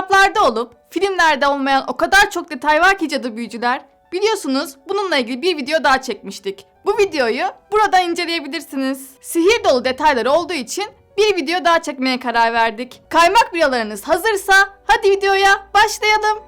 Kitaplarda olup filmlerde olmayan o kadar çok detay var ki cadı büyücüler. Biliyorsunuz bununla ilgili bir video daha çekmiştik. Bu videoyu burada inceleyebilirsiniz. Sihir dolu detaylar olduğu için bir video daha çekmeye karar verdik. Kaymak biralarınız hazırsa hadi videoya başlayalım.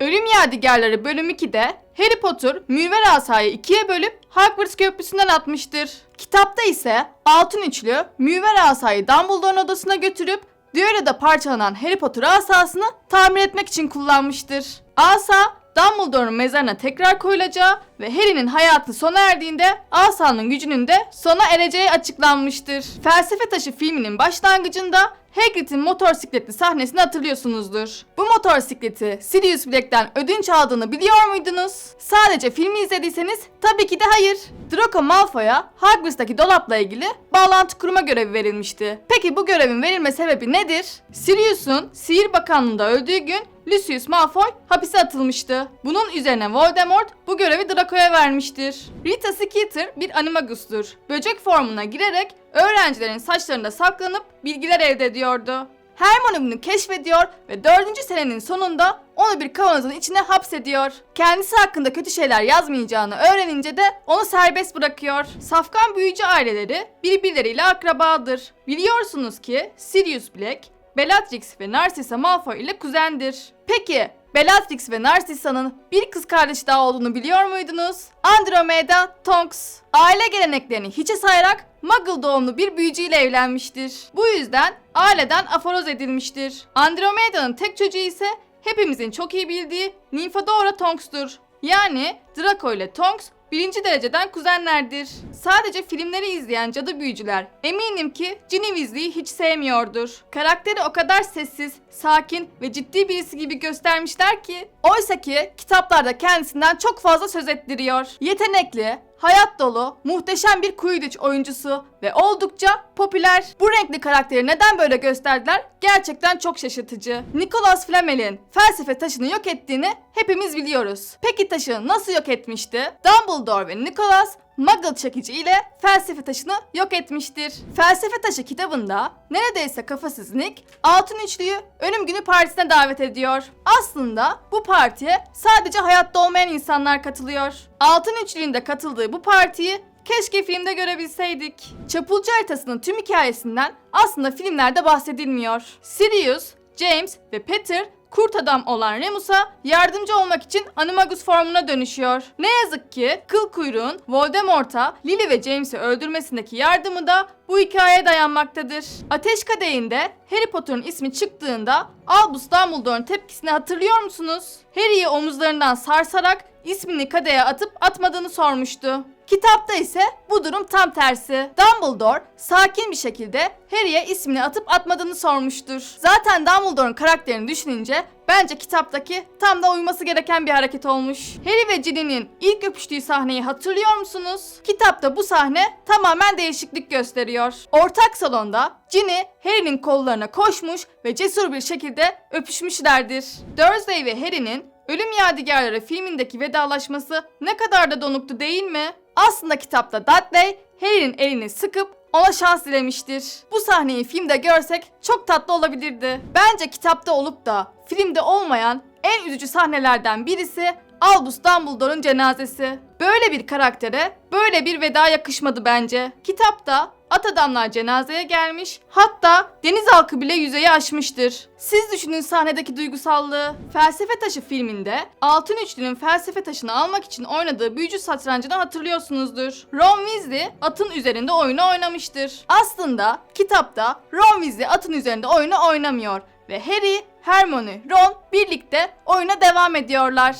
Ölüm Yadigarları bölüm 2'de Harry Potter mürver asayı ikiye bölüp Hogwarts köprüsünden atmıştır. Kitapta ise altın üçlü mürver asayı Dumbledore'un odasına götürüp düelloda parçalanan Harry Potter asasını tamir etmek için kullanmıştır. Asa Dumbledore'un mezarına tekrar koyulacağı ve Harry'nin hayatı sona erdiğinde asanın gücünün de sona ereceği açıklanmıştır. Felsefe Taşı filminin başlangıcında Hagrid'in motosikletli sahnesini hatırlıyorsunuzdur. Bu motosikleti Sirius Black'ten ödünç aldığını biliyor muydunuz? Sadece filmi izlediyseniz tabii ki de hayır. Draco Malfoy'a Hogwarts'taki dolapla ilgili bağlantı kurma görevi verilmişti. Peki bu görevin verilme sebebi nedir? Sirius'un Sihir Bakanlığı'nda öldüğü gün Lucius Malfoy hapise atılmıştı. Bunun üzerine Voldemort bu görevi Draco'ya vermiştir. Rita Skeeter bir animagustur. Böcek formuna girerek öğrencilerin saçlarında saklanıp bilgiler elde ediyordu. Hermione bunu keşfediyor ve 4. senenin sonunda onu bir kavanozun içine hapsediyor. Kendisi hakkında kötü şeyler yazmayacağını öğrenince de onu serbest bırakıyor. Safkan büyücü aileleri birbirleriyle akrabadır. Biliyorsunuz ki Sirius Black, Bellatrix ve Narcissa Malfoy ile kuzendir. Peki Bellatrix ve Narcissa'nın bir kız kardeş daha olduğunu biliyor muydunuz? Andromeda Tonks. Aile geleneklerini hiçe sayarak Muggle doğumlu bir büyücüyle evlenmiştir. Bu yüzden aileden aforoz edilmiştir. Andromeda'nın tek çocuğu ise hepimizin çok iyi bildiği Nymphadora Tonks'tur. Yani Draco ile Tonks birinci dereceden kuzenlerdir. Sadece filmleri izleyen cadı büyücüler eminim ki Weasley'i hiç sevmiyordur. Karakteri o kadar sessiz, sakin ve ciddi birisi gibi göstermişler ki oysa ki kitaplarda kendisinden çok fazla söz ettiriyor. Yetenekli, hayat dolu, muhteşem bir Quidditch oyuncusu ve oldukça popüler. Bu renkli karakteri neden böyle gösterdiler? Gerçekten çok şaşırtıcı. Nicholas Flamel'in felsefe taşını yok ettiğini hepimiz biliyoruz. Peki taşı nasıl yok etmişti? Dumbledore ve Nicholas Muggle çekici ile felsefe taşını yok etmiştir. Felsefe taşı kitabında neredeyse kafasız Nick altın üçlüyü ölüm günü partisine davet ediyor. Aslında bu partiye sadece hayatta olmayan insanlar katılıyor. Altın üçlünün de katıldığı bu partiyi Keşke filmde görebilseydik. Çapulcu haritasının tüm hikayesinden aslında filmlerde bahsedilmiyor. Sirius, James ve Peter kurt adam olan Remus'a yardımcı olmak için Animagus formuna dönüşüyor. Ne yazık ki kıl kuyruğun Voldemort'a Lily ve James'i öldürmesindeki yardımı da bu hikayeye dayanmaktadır. Ateş Kadehi'nde Harry Potter'ın ismi çıktığında Albus Dumbledore'un tepkisini hatırlıyor musunuz? Harry'i omuzlarından sarsarak ismini kadeye atıp atmadığını sormuştu. Kitapta ise bu durum tam tersi. Dumbledore sakin bir şekilde Harry'e ismini atıp atmadığını sormuştur. Zaten Dumbledore'un karakterini düşününce bence kitaptaki tam da uyması gereken bir hareket olmuş. Harry ve Ginny'nin ilk öpüştüğü sahneyi hatırlıyor musunuz? Kitapta bu sahne tamamen değişiklik gösteriyor. Ortak salonda Ginny Harry'nin kollarına koşmuş ve cesur bir şekilde öpüşmüşlerdir. Dursley ve Harry'nin Ölüm Yadigarları filmindeki vedalaşması ne kadar da donuktu değil mi? Aslında kitapta Dudley Harry'nin elini sıkıp ona şans dilemiştir. Bu sahneyi filmde görsek çok tatlı olabilirdi. Bence kitapta olup da filmde olmayan en üzücü sahnelerden birisi Albus Dumbledore'un cenazesi. Böyle bir karaktere böyle bir veda yakışmadı bence. Kitapta at adamlar cenazeye gelmiş hatta deniz halkı bile yüzeyi aşmıştır. Siz düşünün sahnedeki duygusallığı. Felsefe Taşı filminde Altın Üçlü'nün felsefe taşını almak için oynadığı büyücü satrancını hatırlıyorsunuzdur. Ron Weasley atın üzerinde oyunu oynamıştır. Aslında kitapta Ron Weasley atın üzerinde oyunu oynamıyor ve Harry, Hermione, Ron birlikte oyuna devam ediyorlar.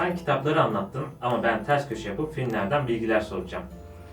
Sen kitapları anlattın ama ben ters köşe yapıp filmlerden bilgiler soracağım.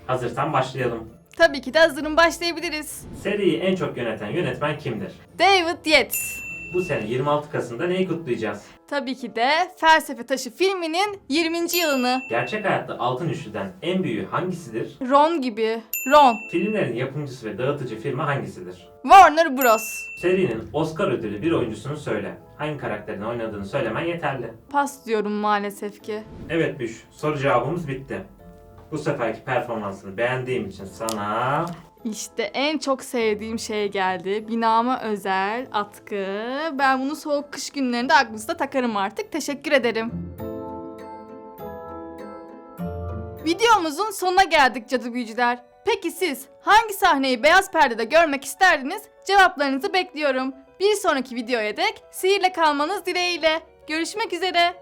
Hazırsan başlayalım. Tabii ki de hazırım başlayabiliriz. Seriyi en çok yöneten yönetmen kimdir? David Yates. Bu sene 26 Kasım'da neyi kutlayacağız? Tabii ki de Felsefe Taşı filminin 20. yılını. Gerçek hayatta altın üçlüden en büyüğü hangisidir? Ron gibi. Ron. Filmlerin yapımcısı ve dağıtıcı firma hangisidir? Warner Bros. Serinin Oscar ödülü bir oyuncusunu söyle. Hangi karakterin oynadığını söylemen yeterli. Pas diyorum maalesef ki. Evet Büş, soru cevabımız bitti. Bu seferki performansını beğendiğim için sana İşte en çok sevdiğim şey geldi. Binama özel atkı. Ben bunu soğuk kış günlerinde aklınızda takarım artık. Teşekkür ederim. Videomuzun sonuna geldik cadı büyücüler. Peki siz hangi sahneyi beyaz perdede görmek isterdiniz? Cevaplarınızı bekliyorum. Bir sonraki videoya dek sihirle kalmanız dileğiyle. Görüşmek üzere.